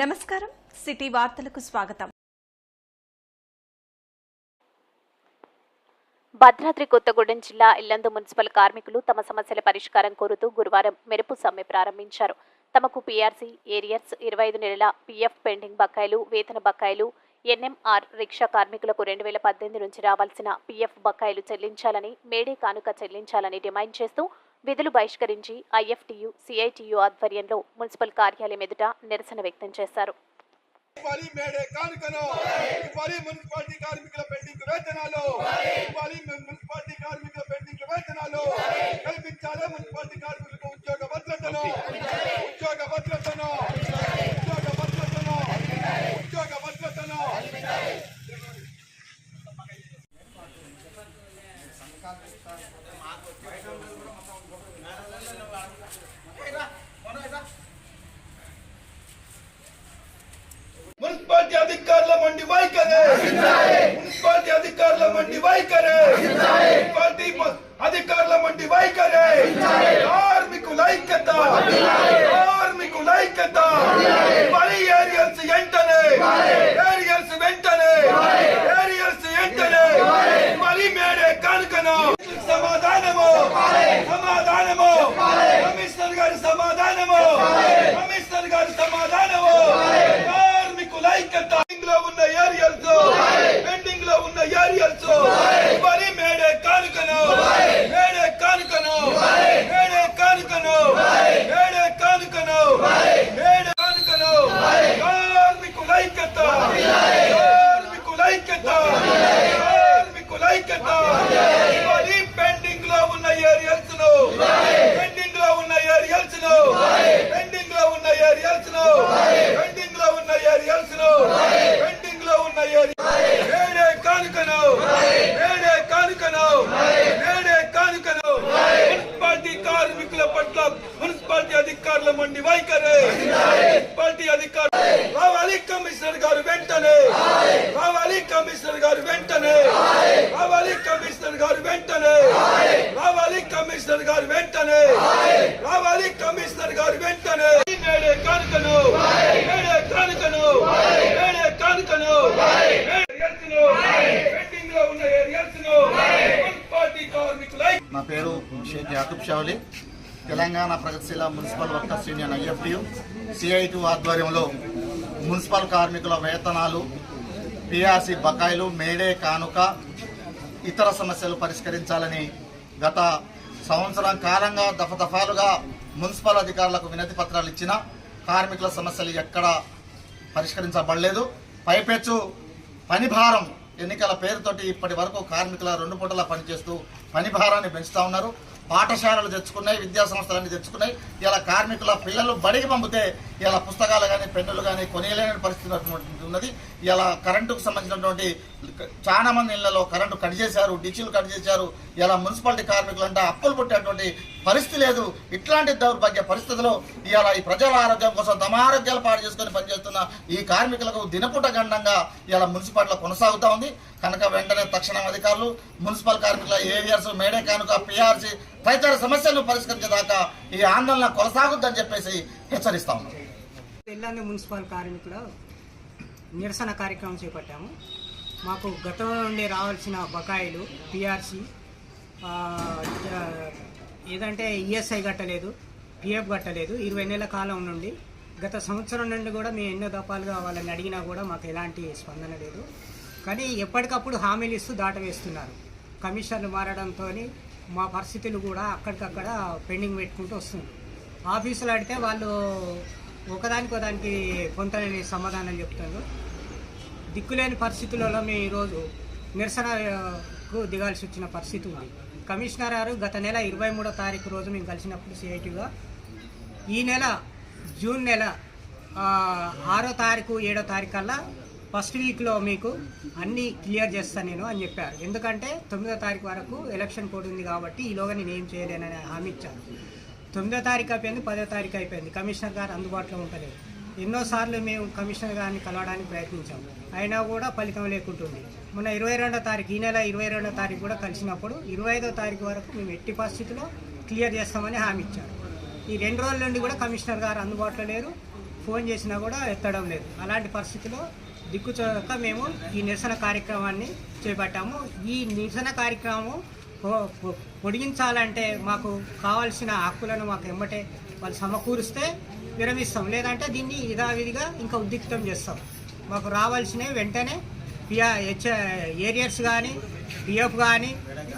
నమస్కారం. సిటీ వార్తలకు స్వాగతం. భద్రాద్రి కొత్తగూడెం జిల్లా ఇల్లందు మున్సిపల్ కార్మికులు తమ సమస్యల పరిష్కారం కోరుతూ గురువారం మెరుపు సమ్మె ప్రారంభించారు. తమకు పీఆర్సీ ఏరియర్స్ ఇరవై ఐదు నెలల పీఎఫ్ పెండింగ్ బకాయిలు వేతన బకాయిలు ఎన్ఎంఆర్ రిక్షా కార్మికులకు రెండు వేల పద్దెనిమిది నుంచి రావాల్సిన పీఎఫ్ బకాయిలు చెల్లించాలని మేడే కానుక చెల్లించాలని డిమాండ్ చేస్తూ విధులు బహిష్కరించి ఐఎఫ్టీయు సిఐటియు ఆధ్వర్యంలో మున్సిపల్ కార్యాలయం ఎదుట నిరసన వ్యక్తం చేశారు. మేడే మున్సిపాలిటీ కార్మికుల అధికారుల మండి వైఖరి మున్సిపాలిటీ మ- అధికారుల మండి వైఖరి కార్మికుల ఐక్యత కార్మికుల ఐక్యత మరి ఏరియల్స్ వెంటనే ఏరియల్స్ వెంటనే ఏరియల్స్ వెంటనే మరి మేడే కానుకను సమాధానము సమాధానము కమిషనర్ గారి సమాధానము కమిషనర్ గారి సమాధానము కార్మికుల ఐక్యత పెండింగ్లో ఉన్న ఏరియల్స్ పెండింగ్లో ఉన్న ఏరియల్స్ మరి మేడే కానుకను మేడే కానుకను మేడే కానుకను మేడే కానుకను మేడే కానుకను కార్మికుల ఐక్యత కార్మికుల ఐక్యత కార్మికుల ఐక్యత మరి పెండింగ్లో ఉన్న ఏరియల్స్ను పెండింగ్లో ఉన్న ఏరియల్స్ను పెండింగ్లో ఉన్న ఏరియల్స్ను పెండింగ్లో ఉన్న ఏరియల్స్ను పెండింగ్లో ఉన్న ఏరియల్స్ మేడే కానుకను మేడే కానుకను మేడే కానుకను మున్సిపాలిటీ కార్మికుల పట్ల మున్సిపాలిటీ అధికారుల మండి వైఖరి మున్సిపాలిటీ అధికారులు రావాలి కమిషనర్ గారు వెంటనే రావాలి కమిషనర్ గారు వెంటనే రావాలి కమిషనర్ గారు వెంటనే రావాలి కమిషనర్ గారు వెంటనే రావాలి కమిషనర్ గారు వెంటనే మేడే కానుకను మేడే కానుకను మేడే కానుకను ఏరియల్స్ను పెండింగ్లో ఉన్న ఏరియల్స్ను మున్సిపాలిటీ కార్మికులై నా పేరు షేక్ యాకబ్ షావలి తెలంగాణ ప్రగతిశీల municipal workers union IFTU CIT ఆధ్వర్యంలో మున్సిపల్ కార్మికుల వేతనాలు పిఆర్సి బకాయిలు మేడే కానుక ఇతర సమస్యలు పరిష్కరించాలని గత సంవత్సరం కాలంగా దఫదఫాలుగా మున్సిపల్ అధికారులకు వినతి పత్రాలు ఇచ్చిన కార్మికుల సమస్యలు ఎక్కడ పరిష్కరించబడలేదు. పైపెచ్చు పని భారం ఎన్నికల పేరుతోటి ఇప్పటి వరకు కార్మికుల రెండు పూటలా పనిచేస్తూ పని భారాన్ని ఉన్నారు. పాఠశాలలు తెచ్చుకున్నాయి విద్యా సంస్థలన్నీ తెచ్చుకున్నాయి. ఇలా కార్మికుల పిల్లలు బడికి పంపితే ఇలా పుస్తకాలు కానీ పెన్నులు కానీ కొనియలేని పరిస్థితి ఉన్నటువంటి ఉన్నది. ఇలా కరెంటుకు సంబంధించినటువంటి చాలా మంది ఇళ్ళలో కరెంటు కట్ చేశారు డిచ్లు కట్ చేశారు. ఇలా మున్సిపాలిటీ కార్మికులు అంటే అప్పులు పుట్టేటువంటి పరిస్థితి లేదు. ఇట్లాంటి దౌర్భాగ్య పరిస్థితిలో ఇవాళ ఈ ప్రజల ఆరోగ్యం కోసం తమ ఆరోగ్యాలు పాడు చేసుకొని పనిచేస్తున్న ఈ కార్మికులకు దినపుట గండంగా ఇలా మున్సిపాలిటీలో కొనసాగుతూ ఉంది. కనుక వెంటనే తక్షణం అధికారులు మున్సిపల్ కార్మికుల ఏవియర్స్ మేడే కానుక పిఆర్సీ తదితర సమస్యలను పరిష్కరించేదాకా ఈ ఆందోళన కొనసాగుద్దని చెప్పేసి హెచ్చరిస్తా ఉన్నాం. ఎల్లంది మున్సిపల్ కార్మికుల నిరసన కార్యక్రమం చేపట్టాము. మాకు గతంలో నుండి రావాల్సిన బకాయిలు పిఆర్సి ఏదంటే ఈఎస్ఐ కట్టలేదు పిఎఫ్ కట్టలేదు. ఇరవై నెలల కాలం నుండి గత సంవత్సరం నుండి కూడా మేము ఎన్నో దఫాలుగా వాళ్ళని అడిగినా కూడా మాకు ఎలాంటి స్పందన లేదు. కానీ ఎప్పటికప్పుడు హామీలు ఇస్తూ దాటవేస్తున్నారు. కమిషన్లు మారడంతో మా పరిస్థితులు కూడా అక్కడికక్కడ పెండింగ్ పెట్టుకుంటూ వస్తుంది. ఆఫీసులు అడిగితే వాళ్ళు ఒకదానికి ఒకదానికి కొంత సమాధానం చెప్తాను దిక్కులేని పరిస్థితులలో మేము ఈరోజు నిరసనకు దిగాల్సి వచ్చిన పరిస్థితి ఉంది. కమిషనర్ గారు గత నెల ఇరవై మూడో తారీఖు రోజు మేము కలిసినప్పుడు సిఐటిగా ఈ నెల జూన్ నెల ఆరో తారీఖు ఏడో తారీఖు కల్లా ఫస్ట్ వీక్లో మీకు అన్నీ క్లియర్ చేస్తాను నేను అని చెప్పారు. ఎందుకంటే తొమ్మిదో తారీఖు వరకు ఎలక్షన్ కోడ్ ఉంది కాబట్టి ఈలోగా నేను ఏం చేయలేనని హామీ ఇచ్చాను తొమ్మిదో తారీఖు అయిపోయింది పదో తారీఖు అయిపోయింది. కమిషనర్ గారు అందుబాటులో ఉంటలేదు ఎన్నోసార్లు మేము కమిషనర్ గారిని కలవడానికి ప్రయత్నించాము అయినా కూడా ఫలితం లేకుంటుంది. మొన్న ఇరవై రెండో తారీఖు ఈ నెల ఇరవై రెండో తారీఖు కూడా కలిసినప్పుడు ఇరవై ఐదో తారీఖు వరకు మేము ఎట్టి పరిస్థితిలో క్లియర్ చేస్తామని హామీ ఇచ్చారు. ఈ రెండు రోజుల నుండి కూడా కమిషనర్ గారు అందుబాటులో లేరు. ఫోన్ చేసినా కూడా ఎత్తడం లేదు. అలాంటి పరిస్థితిలో దిక్కుచోక మేము ఈ నిరసన కార్యక్రమాన్ని చేపట్టాము. ఈ నిరసన కార్యక్రమం పొడిగించాలంటే మాకు కావాల్సిన హక్కులను మాకు ఎమ్మటే వాళ్ళు సమకూరిస్తే విరమిస్తాం. లేదంటే దీన్ని యథావిధిగా ఇంకా ఉద్రిక్తం చేస్తాం. మాకు రావాల్సినవి వెంటనే పిఆ హెచ్ ఏరియర్స్ కానీ పిఎఫ్ కానీ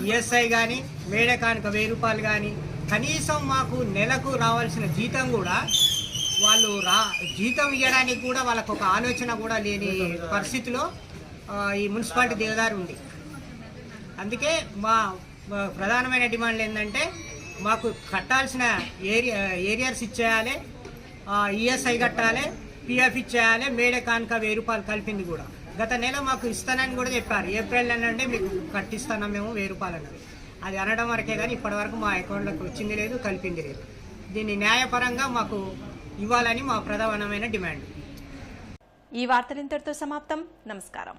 ఈఎస్ఐ కానీ మేడే కానుక వెయ్యి రూపాయలు కానీ కనీసం మాకు నెలకు రావాల్సిన జీతం కూడా వాళ్ళు రా జీతం ఇవ్వడానికి కూడా వాళ్ళకు ఒక ఆలోచన కూడా లేని పరిస్థితిలో ఈ మున్సిపాలిటీ దేవదారు ఉంది. అందుకే మా ప్రధానమైన డిమాండ్లు ఏంటంటే మాకు కట్టాల్సిన ఏరియా ఏరియాస్ ఇచ్చేయాలి ఈఎస్ఐ కట్టాలి పిఎఫ్ ఇచ్చేయాలి మేడే కానుక వెయ్యి రూపాయలు కలిపింది కూడా. గత నెల మాకు ఇస్తానని కూడా చెప్పారు. ఏప్రిల్ అంటే మీకు కట్టిస్తున్నాం మేము వెయ్యి రూపాయలు అన్నది అది అనడం వరకే కానీ ఇప్పటివరకు మా అకౌంట్లోకి వచ్చింది లేదు కలిపింది లేదు. దీన్ని న్యాయపరంగా మాకు ఇవ్వాలని మా ప్రధానమైన డిమాండ్. ఈ వార్తలు ఇంతటితో సమాప్తం. నమస్కారం.